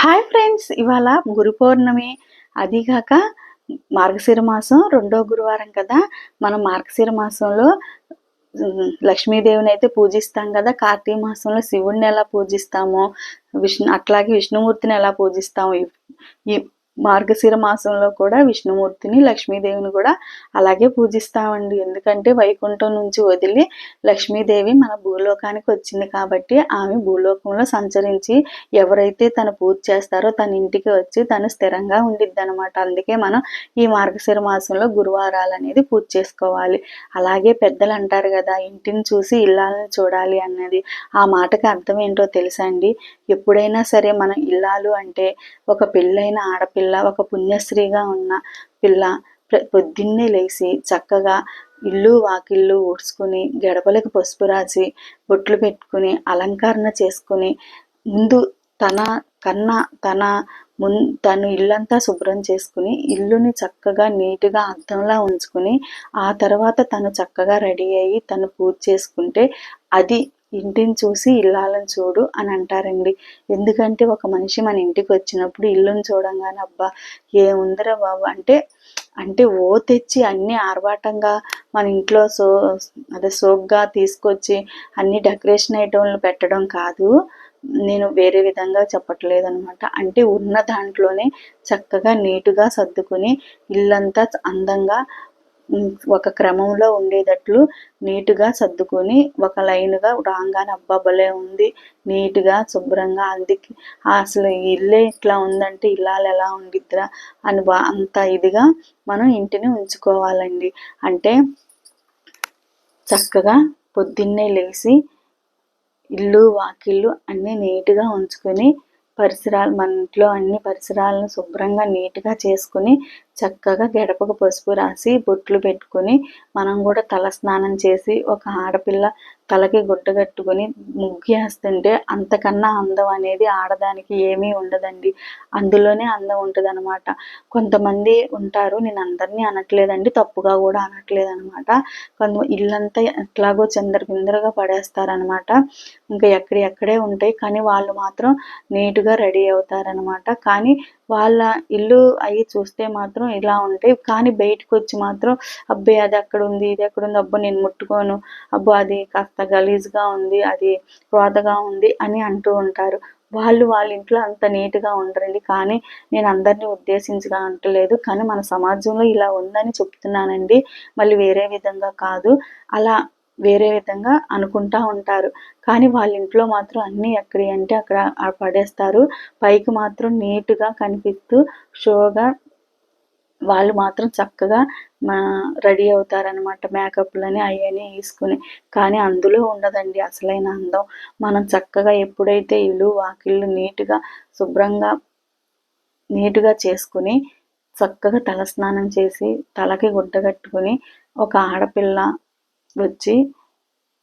Hi friends ఇవాళ గురు పౌర్ణమి. అదిగాక మార్గశిర మాసం రెండో గురువారం కదా. మనం మార్గశిర మాసంలో లక్ష్మీదేవిని అయితే పూజిస్తాం కదా. కార్తీక మాసంలో శివుడిని ఎలా పూజిస్తామో విష్ణు అట్లాగే విష్ణుమూర్తిని ఎలా పూజిస్తాము ఈ మార్గశిర మాసంలో కూడా విష్ణుమూర్తిని లక్ష్మీదేవిని కూడా అలాగే పూజిస్తామండి. ఎందుకంటే వైకుంఠం నుంచి వదిలి లక్ష్మీదేవి మన భూలోకానికి వచ్చింది కాబట్టి ఆమె భూలోకంలో సంచరించి ఎవరైతే తను పూజ చేస్తారో తన ఇంటికి వచ్చి తను స్థిరంగా ఉండిద్ది అనమాట అందుకే మనం ఈ మార్గశిర మాసంలో గురువారాలు అనేది పూజ చేసుకోవాలి. అలాగే పెద్దలు అంటారు కదా ఇంటిని చూసి ఇల్లాలను చూడాలి అన్నది. ఆ మాటకి అర్థం ఏంటో తెలుసా అండి? ఎప్పుడైనా సరే మనం ఇల్లాలు అంటే ఒక పెళ్ళైన ఆడపిల్ల ఒక పుణ్యశ్రీగా ఉన్న పిల్ల పొద్దున్నే లేచి చక్కగా ఇల్లు వాకిళ్ళు ఊడ్చుకుని గడపలకు పసుపు రాసి బొట్లు పెట్టుకుని అలంకరణ చేసుకుని ముందు తన కన్నా తన మున్ తను ఇల్లంతా శుభ్రం చేసుకుని ఇల్లుని చక్కగా నీట్గా అద్దంలా ఉంచుకుని ఆ తర్వాత తను చక్కగా రెడీ అయ్యి తను పూజ చేసుకుంటే అది ఇంటిని చూసి ఇల్లాలను చూడు అని అంటారండి. ఎందుకంటే ఒక మనిషి మన ఇంటికి వచ్చినప్పుడు ఇల్లుని చూడంగానే అబ్బా ఏముందిరా బాబు? అంటే అంటే ఓ తెచ్చి అన్ని ఆర్భాటంగా మన ఇంట్లో సో అదే సోగ్గా తీసుకొచ్చి అన్ని డెకరేషన్ ఐటమ్లు పెట్టడం కాదు. నేను వేరే విధంగా చెప్పట్లేదు అనమాట అంటే ఉన్న దాంట్లోనే చక్కగా నీటుగా సర్దుకుని ఇల్లంతా అందంగా ఒక క్రమంలో ఉండేటట్లు నీటుగా సర్దుకొని ఒక లైన్గా రాగానే అబ్బాబలే ఉంది నీట్గా శుభ్రంగా అందుకే. అసలు ఈ ఇల్లే ఇట్లా ఉందంటే ఇల్లాలు ఎలా ఉండిద్దిరా అని బా అంత ఇదిగా మనం ఇంటిని ఉంచుకోవాలండి. అంటే చక్కగా పొద్దున్నే లేచి ఇల్లు వాకిళ్ళు అన్నీ నీట్గా ఉంచుకొని పరిసరాలు మన ఇంట్లో అన్ని పరిసరాలను శుభ్రంగా నీట్గా చేసుకుని చక్కగా గడపకు పసుపు రాసి బొట్లు పెట్టుకొని మనం కూడా తల స్నానం చేసి ఒక ఆడపిల్ల తలకి గుడ్డ కట్టుకొని ముగ్గేస్తుంటే అంతకన్నా అందం అనేది ఆడదానికి ఏమీ ఉండదండి. అందులోనే అందం ఉంటుంది అనమాట కొంతమంది ఉంటారు నేను అందరినీ అనట్లేదండి తప్పుగా కూడా అనట్లేదు అనమాట కొంత ఇల్లంతా ఎట్లాగో చిందరబిందరగా పడేస్తారనమాట ఇంకా ఎక్కడెక్కడే ఉంటాయి కానీ వాళ్ళు మాత్రం నీట్గా రెడీ అవుతారనమాట కానీ వాళ్ళ ఇల్లు అవి చూస్తే మాత్రం ఇలా ఉంటాయి. కానీ బయటకు వచ్చి మాత్రం అబ్బే అది అక్కడ ఉంది ఇది అక్కడ ఉంది అబ్బో నేను ముట్టుకోను అబ్బో అది కాస్త గలీజ్గా ఉంది అది రోతగా ఉంది అని అంటూ ఉంటారు. వాళ్ళు వాళ్ళ ఇంట్లో అంత నీట్గా ఉండరండి. కానీ నేను అందరినీ ఉద్దేశించగా అంటలేదు. కానీ మన సమాజంలో ఇలా ఉందని చెప్తున్నానండి. మళ్ళీ వేరే విధంగా కాదు. అలా వేరే విధంగా అనుకుంటా ఉంటారు. కానీ వాళ్ళ ఇంట్లో మాత్రం అన్నీ ఎక్కడ అంటే అక్కడ పడేస్తారు. పైకి మాత్రం నీట్గా కనిపిస్తూ షోగా వాళ్ళు మాత్రం చక్కగా మా రెడీ అవుతారనమాట మేకప్లని అవన్నీ వేసుకుని. కానీ అందులో ఉండదండి అసలైన అందం. మనం చక్కగా ఎప్పుడైతే ఇల్లు వాకిళ్ళు నీట్గా శుభ్రంగా నీట్గా చేసుకుని చక్కగా తలస్నానం చేసి తలకి గుడ్డ కట్టుకుని ఒక ఆడపిల్ల వచ్చి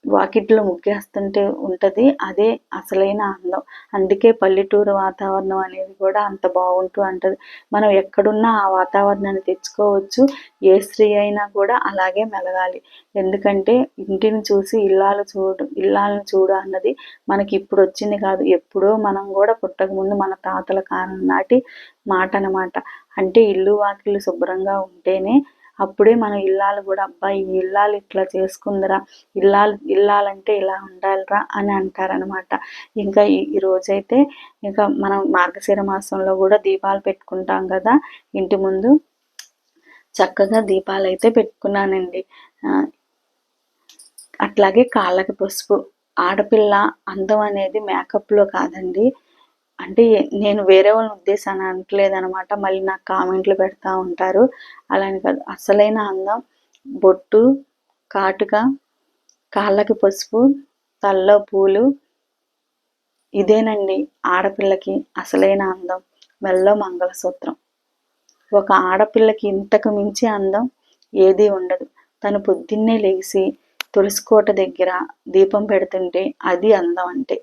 వాకిట్లో ముగ్గేస్తుంటే ఉంటుంది. అదే అసలైన అందం అందుకే పల్లెటూరు వాతావరణం అనేది కూడా అంత బాగుంటూ అంటది. మనం ఎక్కడున్నా ఆ వాతావరణాన్ని తెచ్చుకోవచ్చు. ఏ స్త్రీ అయినా కూడా అలాగే మెలగాలి. ఎందుకంటే ఇంటిని చూసి ఇల్లాలు చూడు ఇల్లాలను చూడు అన్నది మనకి ఇప్పుడు వచ్చింది కాదు. ఎప్పుడో మనం కూడా పుట్టకముందు మన తాతల కాలం నాటి మాట అన్నమాట. అంటే ఇల్లు వాకిళ్ళు శుభ్రంగా ఉంటేనే అప్పుడే మన ఇల్లాలు కూడా అబ్బాయి ఈ ఇల్లాలు ఇట్లా చేసుకుందిరా ఇల్లాలు ఇల్లాలంటే ఇలా ఉండాలిరా అని అంటారనమాట ఇంకా ఈ రోజైతే ఇంకా మనం మార్గశిర మాసంలో కూడా దీపాలు పెట్టుకుంటాం కదా ఇంటి ముందు. చక్కగా దీపాలు అయితే పెట్టుకున్నానండి అట్లాగే కాళ్ళకి పసుపు. ఆడపిల్ల అందం అనేది మేకప్లో కాదండి. అంటే నేను వేరే వాళ్ళని ఉద్దేశాన్ని అనట్లేదు అనమాట మళ్ళీ నాకు కామెంట్లు పెడతా ఉంటారు. అలానే కాదు అసలైన అందం బొట్టు కాటుక కాళ్ళకి పసుపు తల్లో పూలు ఇదేనండి ఆడపిల్లకి అసలైన అందం. మెల్లో మంగళసూత్రం. ఒక ఆడపిల్లకి ఇంతకు మించి అందం ఏదీ ఉండదు. తను పొద్దున్నే లేచి తులసికోట దగ్గర దీపం పెడుతుంటే అది అందం అంటే.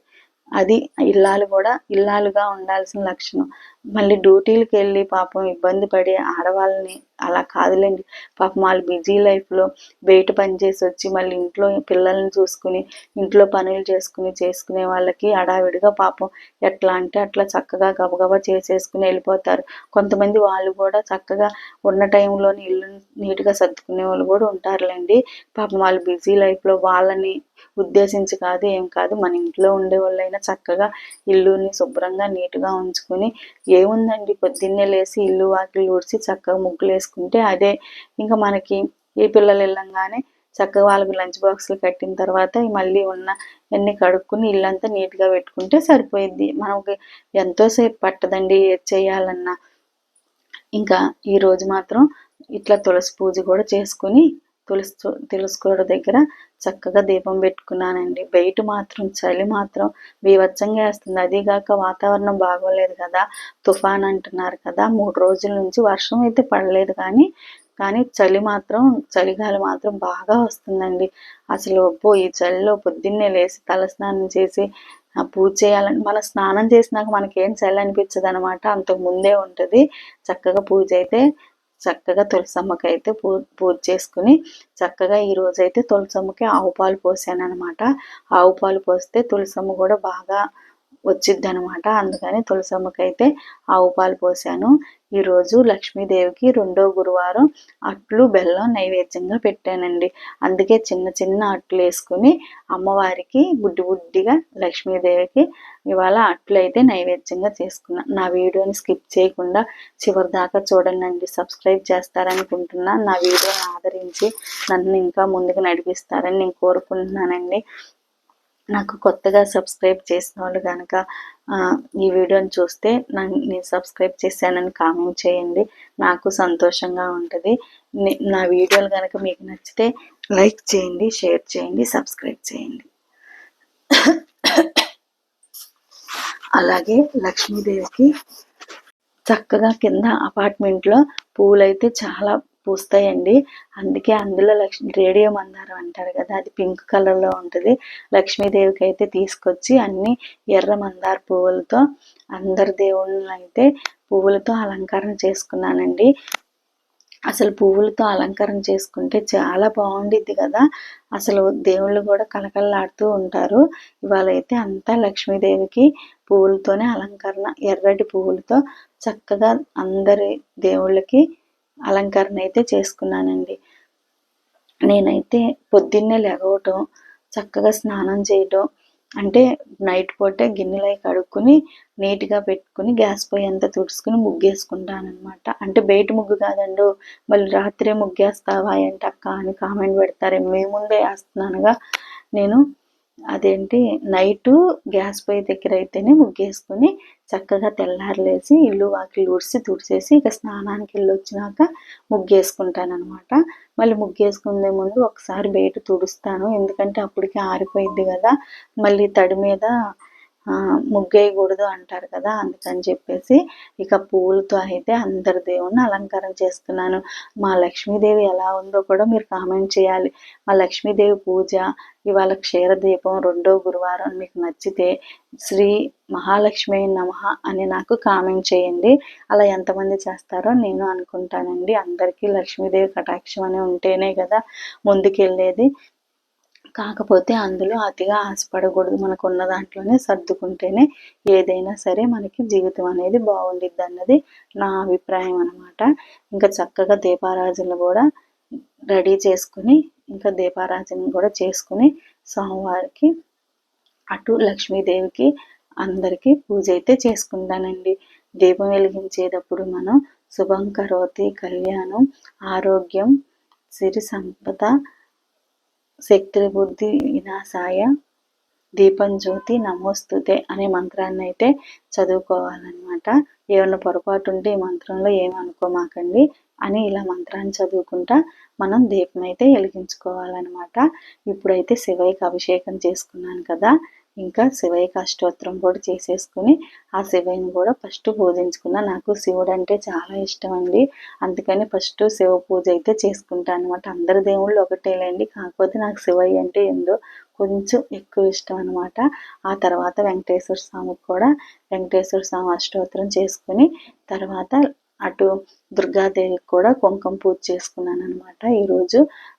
అది ఇల్లాలు కూడా ఇల్లాలుగా ఉండాల్సిన లక్షణం. మళ్ళీ డ్యూటీలకు వెళ్ళి పాపం ఇబ్బంది పడి ఆడవాళ్ళని అలా కాదులేండి. పాపం వాళ్ళు బిజీ లైఫ్లో బయట పని చేసి వచ్చి మళ్ళీ ఇంట్లో పిల్లల్ని చూసుకుని ఇంట్లో పనులు చేసుకుని చేసుకునే వాళ్ళకి అడావిడిగా పాపం ఎట్లా అంటే అట్లా చక్కగా గబగబా చేసేసుకుని వెళ్ళిపోతారు. కొంతమంది వాళ్ళు కూడా చక్కగా ఉన్న టైంలోని ఇల్లు నీట్గా సర్దుకునే వాళ్ళు కూడా ఉంటారులేండి. పాపం వాళ్ళు బిజీ లైఫ్లో వాళ్ళని ఉద్దేశించి కాదు ఏం కాదు మన ఇంట్లో ఉండే వాళ్ళైనా చక్కగా ఇల్లుని శుభ్రంగా నీట్గా ఉంచుకుని ఏముందండి పొద్దున్నే లేసి ఇల్లు వాకిలు ఊడ్చి చక్కగా ముగ్గులు చేసుకుంటే అదే ఇంకా మనకి ఈ పిల్లలు వెళ్ళంగానే చక్కగా వాళ్ళకి లంచ్ బాక్స్లు కట్టిన తర్వాత మళ్ళీ ఉన్న అన్ని కడుక్కుని ఇల్లంతా నీట్గా పెట్టుకుంటే సరిపోయిద్ది. మనకి ఎంతోసేపు పట్టదండి ఏది చేయాలన్నా. ఇంకా ఈరోజు మాత్రం ఇట్లా తులసి పూజ కూడా చేసుకుని తులుసు తులుసుకోవడం దగ్గర చక్కగా దీపం పెట్టుకున్నానండి. బయట మాత్రం చలి మాత్రం బీభత్సంగా వేస్తుంది. అదీగాక వాతావరణం బాగోలేదు కదా తుఫాన్ అంటున్నారు కదా మూడు రోజుల నుంచి వర్షం అయితే పడలేదు కానీ కానీ చలి మాత్రం చలిగాలి మాత్రం బాగా వస్తుందండి. అసలు ఈ చలిలో పొద్దున్నే లేచి తలస్నానం చేసి పూజ చేయాలని మన స్నానం చేసినాక మనకేం చలి అనిపించదు అనమాట అంతకు ముందే ఉంటుంది. చక్కగా పూజ అయితే చక్కగా తులసమ్మకి అయితే పూ పూజ చేసుకుని చక్కగా ఈరోజైతే రోజైతే తులసమ్మకి ఆవు పాలు పోసాను అనమాట ఆవు పాలు పోస్తే తులసమ్మ కూడా బాగా వచ్చిద్ది అనమాట అందుకని తులసమ్మకైతే ఆవు పాలు పోసాను. ఈరోజు లక్ష్మీదేవికి రెండో గురువారం అట్లు బెల్లం నైవేద్యంగా పెట్టానండి. అందుకే చిన్న చిన్న అట్లు వేసుకుని అమ్మవారికి బుడ్డి బుడ్డిగా లక్ష్మీదేవికి ఇవాళ అట్లు అయితే నైవేద్యంగా చేసుకున్నా. నా వీడియోని స్కిప్ చేయకుండా చివరి దాకా చూడండి సబ్స్క్రైబ్ చేస్తారనుకుంటున్నా. నా వీడియోని ఆదరించి నన్ను ఇంకా ముందుకు నడిపిస్తారని నేను కోరుకుంటున్నానండి. నాకు కొత్తగా సబ్స్క్రైబ్ చేసిన వాళ్ళు కనుక ఈ వీడియోని చూస్తే నేను సబ్స్క్రైబ్ చేశానని కామెంట్ చేయండి. నాకు సంతోషంగా ఉంటుంది. నా వీడియోలు కనుక మీకు నచ్చితే లైక్ చేయండి షేర్ చేయండి సబ్స్క్రైబ్ చేయండి. అలాగే లక్ష్మీదేవికి చక్కగా కింద అపార్ట్మెంట్లో పూలైతే చాలా పూస్తాయండి. అందుకే అందులో లక్ష్మి రేడియో మందారం అంటారు కదా అది పింక్ కలర్లో ఉంటుంది. లక్ష్మీదేవికి అయితే తీసుకొచ్చి అన్ని ఎర్ర మందార పువ్వులతో అందరి దేవుళ్ళని అయితే పువ్వులతో అలంకరణ చేసుకున్నానండి. అసలు పువ్వులతో అలంకరణ చేసుకుంటే చాలా బాగుండిద్ది కదా. అసలు దేవుళ్ళు కూడా కలకలలాడుతూ ఉంటారు. ఇవాళ అయితే అంతా లక్ష్మీదేవికి పువ్వులతోనే అలంకరణ ఎర్రటి పువ్వులతో చక్కగా అందరి దేవుళ్ళకి అలంకరణ అయితే చేసుకున్నానండి. నేనైతే పొద్దున్నే లెగవటం చక్కగా స్నానం చేయటం అంటే నైట్ పూటే గిన్నెలు అవి కడుక్కుని నీట్గా పెట్టుకుని గ్యాస్ పొయ్యి అంతా తుడుచుకుని ముగ్గేసుకుంటానమాట అంటే బయట ముగ్గు కాదండు మళ్ళీ రాత్రే ముగ్గేస్తావా ఏంటక్క అక్క అని కామెంట్ పెడతారే మీ ముందే వేస్తున్నానుగా. నేను అదేంటి నైటు గ్యాస్ పొయ్యి దగ్గర అయితేనే ముగ్గేసుకొని చక్కగా తెల్లారలేసి ఇల్లు వాకిలు ఊడ్చి తుడిచేసి ఇక స్నానానికి వెళ్ళి వచ్చినాక ముగ్గేసుకుంటాను అనమాట మళ్ళీ ముగ్గేసుకునే ముందు ఒకసారి బయట తుడుస్తాను. ఎందుకంటే అప్పటికి ఆరిపోయింది కదా మళ్ళీ తడి మీద ముగ్గేయకూడదు అంటారు కదా అందుకని చెప్పేసి ఇక పువ్వులతో అయితే అందరి దేవుణ్ణి అలంకారం చేస్తున్నాను. మా లక్ష్మీదేవి ఎలా ఉందో కూడా మీరు కామెంట్ చేయాలి. మా లక్ష్మీదేవి పూజ ఇవాళ క్షీరదీపం రెండో గురువారం మీకు నచ్చితే శ్రీ మహాలక్ష్మి నమ అని నాకు కామెంట్ చేయండి. అలా ఎంతమంది చేస్తారో నేను అనుకుంటానండి. అందరికీ లక్ష్మీదేవి కటాక్షం అని ఉంటేనే కదా ముందుకెళ్ళేది. కాకపోతే అందులో అతిగా ఆశపడకూడదు. మనకు ఉన్న దాంట్లోనే సర్దుకుంటేనే ఏదైనా సరే మనకి జీవితం అనేది బాగుండిద్ది అన్నది నా అభిప్రాయం అనమాట ఇంకా చక్కగా దీపారాజులు కూడా రెడీ చేసుకుని ఇంకా దీపారాజన కూడా చేసుకుని స్వామివారికి అటు లక్ష్మీదేవికి అందరికీ పూజ అయితే చేసుకుంటానండి. దీపం వెలిగించేటప్పుడు మనం శుభం కరోతి కళ్యాణం ఆరోగ్యం సిరి సంపద శక్తి బుద్ధి వినాశాయ దీపం జ్యోతి నమోస్తుతే అనే మంత్రాన్ని అయితే చదువుకోవాలన్నమాట. ఏమన్నా పొరపాటు ఉంటే ఈ మంత్రంలో ఏమనుకోమాకండి అని ఇలా మంత్రాన్ని చదువుకుంటా మనం దీపం అయితే వెలిగించుకోవాలన్నమాట. ఇప్పుడైతే శివయ్యకి అభిషేకం చేసుకున్నాను కదా ఇంకా శివయ్య అష్టోత్తరం కూడా చేసేసుకుని ఆ శివయ్యని కూడా ఫస్ట్ పూజించుకున్నా. నాకు శివుడు అంటే చాలా ఇష్టం అండి అందుకని ఫస్ట్ శివ పూజ అయితే చేసుకుంటాను అనమాట అందరి దేవుళ్ళు ఒకటేలేండి. కాకపోతే నాకు శివయ్య అంటే ఏందో కొంచెం ఎక్కువ ఇష్టం అనమాట ఆ తర్వాత వెంకటేశ్వర స్వామికి కూడా వెంకటేశ్వర స్వామి అష్టోత్తరం చేసుకుని తర్వాత అటు దుర్గాదేవికి కూడా కుంకుమ పూజ చేసుకున్నాను అనమాట ఈరోజు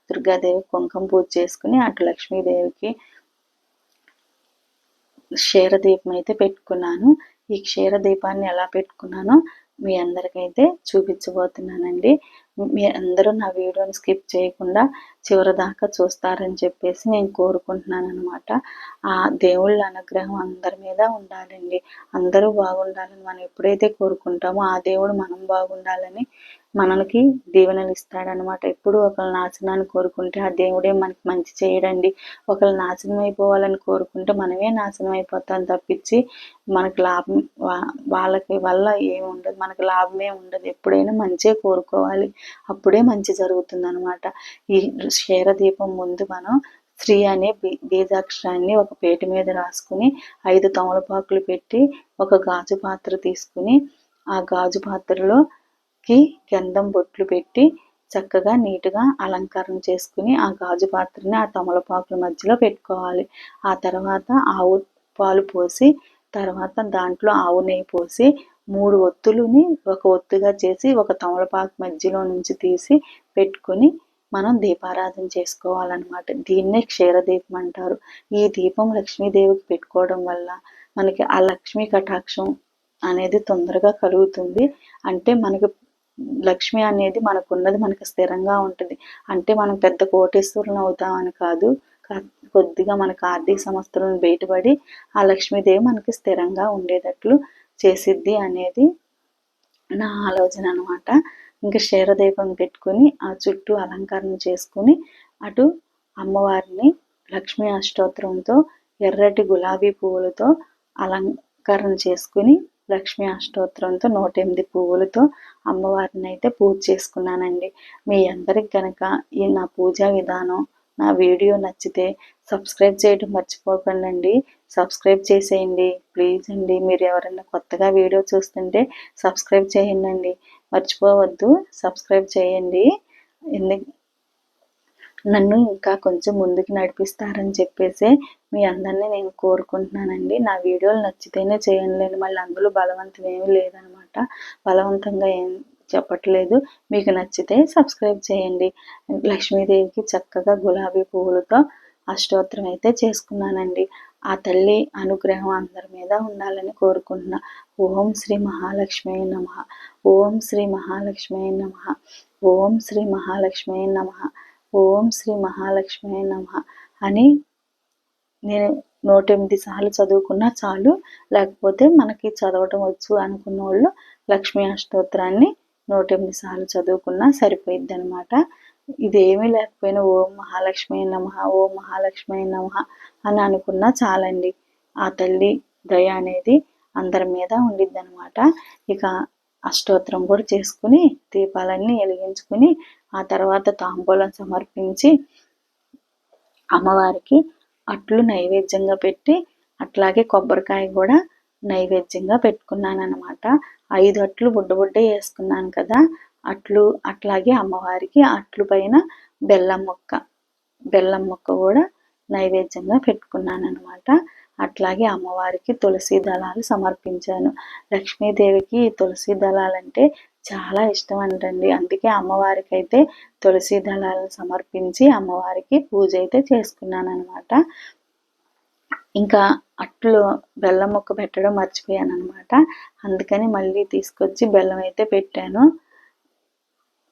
దుర్గాదేవికి కుంకుమ పూజ చేసుకుని అటు లక్ష్మీదేవికి క్షీరదీపం అయితే పెట్టుకున్నాను. ఈ క్షీరదీపాన్ని ఎలా పెట్టుకున్నానో మీ అందరికైతే చూపించబోతున్నానండి. మీ అందరూ నా వీడియోని స్కిప్ చేయకుండా చివరి దాకా చూస్తారని చెప్పేసి నేను కోరుకుంటున్నాను అనమాట ఆ దేవుళ్ళ అనుగ్రహం అందరి మీద ఉండాలండి. అందరూ బాగుండాలని మనం ఎప్పుడైతే కోరుకుంటామో ఆ దేవుడు మనం బాగుండాలని మనకి దీవెనలు ఇస్తాడనమాట ఎప్పుడు ఒకళ్ళ నాశనాన్ని కోరుకుంటే ఆ దేవుడే మనకి మంచి చేయడండి. ఒకళ్ళు నాశనం అయిపోవాలని కోరుకుంటే మనమే నాశనం అయిపోతాం తప్పించి మనకు లాభం వాళ్ళకి వల్ల ఏమి ఉండదు మనకు లాభమే ఉండదు. ఎప్పుడైనా మంచిగా కోరుకోవాలి. అప్పుడే మంచి జరుగుతుంది అనమాట ఈ క్షీరదీపం ముందు మనం శ్రీ అనే బీజాక్షరాన్ని ఒక పేట మీద రాసుకుని ఐదు తమలపాకులు పెట్టి ఒక గాజు పాత్ర తీసుకుని ఆ గాజు పాత్రలోకి గంధం బొట్లు పెట్టి చక్కగా నీట్గా అలంకరణ చేసుకుని ఆ గాజు పాత్రని ఆ తమలపాకుల మధ్యలో పెట్టుకోవాలి. ఆ తర్వాత ఆవు పాలు పోసి తర్వాత దాంట్లో ఆవు నెయ్యి పోసి మూడు ఒత్తులని ఒక ఒత్తుగా చేసి ఒక తమలపాకు మధ్యలో నుంచి తీసి పెట్టుకుని మనం దీపారాధన చేసుకోవాలన్నమాట. దీన్నే క్షీరదీపం అంటారు. ఈ దీపం లక్ష్మీదేవికి పెట్టుకోవడం వల్ల మనకి ఆ లక్ష్మీ కటాక్షం అనేది తొందరగా కలుగుతుంది. అంటే మనకి లక్ష్మి అనేది మనకున్నది మనకి స్థిరంగా ఉంటుంది. అంటే మనం పెద్ద కోటేశ్వరులు అవుతామని కాదు కొద్దిగా మనకు ఆర్థిక సంస్థలను బయటపడి ఆ లక్ష్మీదేవి మనకి స్థిరంగా ఉండేటట్లు చేసిద్ది అనేది నా ఆలోచన అనమాట ఇంకా క్షీరదీపం పెట్టుకుని ఆ చుట్టూ అలంకరణ చేసుకుని అటు అమ్మవారిని లక్ష్మీ అష్టోత్తరంతో ఎర్రటి గులాబీ పువ్వులతో అలంకరణ చేసుకుని లక్ష్మీ అష్టోత్తరంతో నూట ఎనిమిది పువ్వులతో అమ్మవారిని అయితే పూజ చేసుకున్నానండి. మీ అందరికి కనుక ఈ నా పూజా విధానం నా వీడియో నచ్చితే సబ్స్క్రైబ్ చేయడం మర్చిపోకండి సబ్స్క్రైబ్ చేసేయండి. ప్లీజ్ అండి. మీరు ఎవరైనా కొత్తగా వీడియో చూస్తుంటే సబ్స్క్రైబ్ చేయండి మర్చిపోవద్దు. సబ్స్క్రైబ్ చేయండి. ఎందుకు నన్ను ఇంకా కొంచెం ముందుకు నడిపిస్తారని చెప్పేసి మీ అందరినీ నేను కోరుకుంటున్నానండి. నా వీడియోలు నచ్చితేనే చేయండి. మళ్ళీ అందులో బలవంతం ఏమీ లేదనమాట. బలవంతంగా ఏం చెప్పట్లేదు. మీకు నచ్చితే సబ్స్క్రైబ్ చేయండి. లక్ష్మీదేవికి చక్కగా గులాబీ పువ్వులతో అష్టోత్తరం అయితే చేసుకున్నానండి. ఆ తల్లి అనుగ్రహం అందరి మీద ఉండాలని కోరుకుంటున్నా. ఓం శ్రీ మహాలక్ష్మి నమ. ఓం శ్రీ మహాలక్ష్మి నమ. ఓం శ్రీ మహాలక్ష్మి నమ. ఓం శ్రీ మహాలక్ష్మి నమ అని నేను నూట ఎనిమిది సార్లు చదువుకున్నా చాలు. లేకపోతే మనకి చదవటం వచ్చు అనుకున్న వాళ్ళు లక్ష్మీ అష్టోత్తరాన్ని నూట ఎనిమిది సార్లు చదువుకున్నా సరిపోయిద్ది అనమాట ఇదేమీ లేకపోయినా ఓం మహాలక్ష్మి నమ ఓం మహాలక్ష్మి నమ అని అనుకున్నా చాలండి. ఆ తల్లి దయ అనేది అందరి మీద ఉండిద్ది అనమాట ఇక అష్టోత్తరం కూడా చేసుకుని దీపాలన్నీ వెలిగించుకుని ఆ తర్వాత తాంబూలం సమర్పించి అమ్మవారికి అట్లు నైవేద్యంగా పెట్టి అట్లాగే కొబ్బరికాయ కూడా నైవేద్యంగా పెట్టుకున్నాను అనమాట ఐదు అట్లు బుడ్డ బుడ్డ వేసుకున్నాను కదా అట్లు అట్లాగే అమ్మవారికి అట్లు పైన బెల్లం మొక్క. బెల్లం మొక్క కూడా నైవేద్యంగా పెట్టుకున్నాను అనమాట అట్లాగే అమ్మవారికి తులసి దళాలు సమర్పించాను. లక్ష్మీదేవికి తులసి దళాలంటే చాలా ఇష్టం అంటండి అందుకే అమ్మవారికి అయితే తులసి దళాలను సమర్పించి అమ్మవారికి పూజ అయితే చేసుకున్నాను అనమాట ఇంకా అట్లు బెల్లం ముక్క పెట్టడం మర్చిపోయాను అనమాట అందుకని మళ్ళీ తీసుకొచ్చి బెల్లం అయితే పెట్టాను.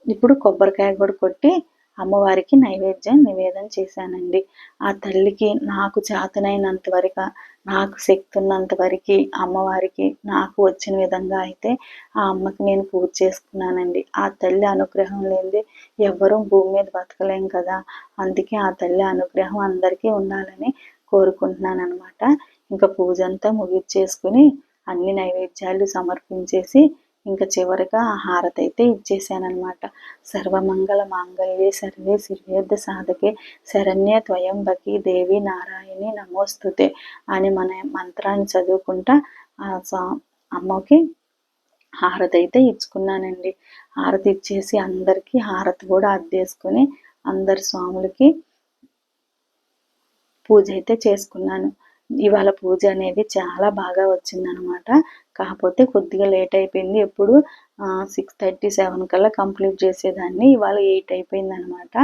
ఇప్పుడు కొబ్బరికాయ కూడా కొట్టి అమ్మవారికి నైవేద్యం నివేదన చేశానండి. ఆ తల్లికి నాకు చేతనైనంత వరకు నాకు శక్తి ఉన్నంత వరకు అమ్మవారికి నాకు వచ్చిన విధంగా అయితే ఆ అమ్మకి నేను పూజ చేసుకున్నానండి. ఆ తల్లి అనుగ్రహం లేనిదే ఎవ్వరూ భూమి మీద బతకలేం కదా. అందుకే ఆ తల్లి అనుగ్రహం అందరికీ ఉండాలని కోరుకుంటున్నాను అనమాట ఇంకా పూజ అంతా ముగించేసుకుని అన్ని నైవేద్యాలు సమర్పించేసి ఇంకా చివరిగా ఆ హారతి అయితే ఇచ్చేసానమాట సర్వమంగళ మాంగళ్యే సర్వే సిర్వేద్ద సాధకే శరణ్య త్వయంబకి దేవి నారాయణి నమోస్తుతే అని మన మంత్రాన్ని చదువుకుంటా ఆ అమ్మకి హారతి అయితే ఇచ్చుకున్నానండి. హారతి ఇచ్చేసి అందరికీ హారతి కూడా అద్దేసుకొని అందరి స్వాములకి పూజ అయితే చేసుకున్నాను. ఇవాళ పూజ అనేది చాలా బాగా వచ్చిందనమాట. కాకపోతే కొద్దిగా లేట్ అయిపోయింది. ఎప్పుడు సిక్స్ థర్టీ సెవెన్ కల్లా కంప్లీట్ చేసేదాన్ని. ఇవాళ ఎయిట్ అయిపోయింది అనమాట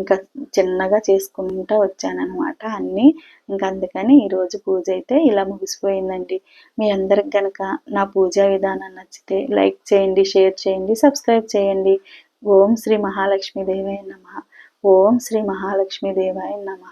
ఇంకా చిన్నగా చేసుకుంటూ వచ్చానమాట అన్నీ. ఇంకా అందుకని ఈరోజు పూజ అయితే ఇలా ముగిసిపోయిందండి. మీ అందరికి కనుక నా పూజా విధానం నచ్చితే లైక్ చేయండి షేర్ చేయండి సబ్స్క్రైబ్ చేయండి. ఓం శ్రీ మహాలక్ష్మి దేవాయ నమ. ఓం శ్రీ మహాలక్ష్మి దేవాయ నమ.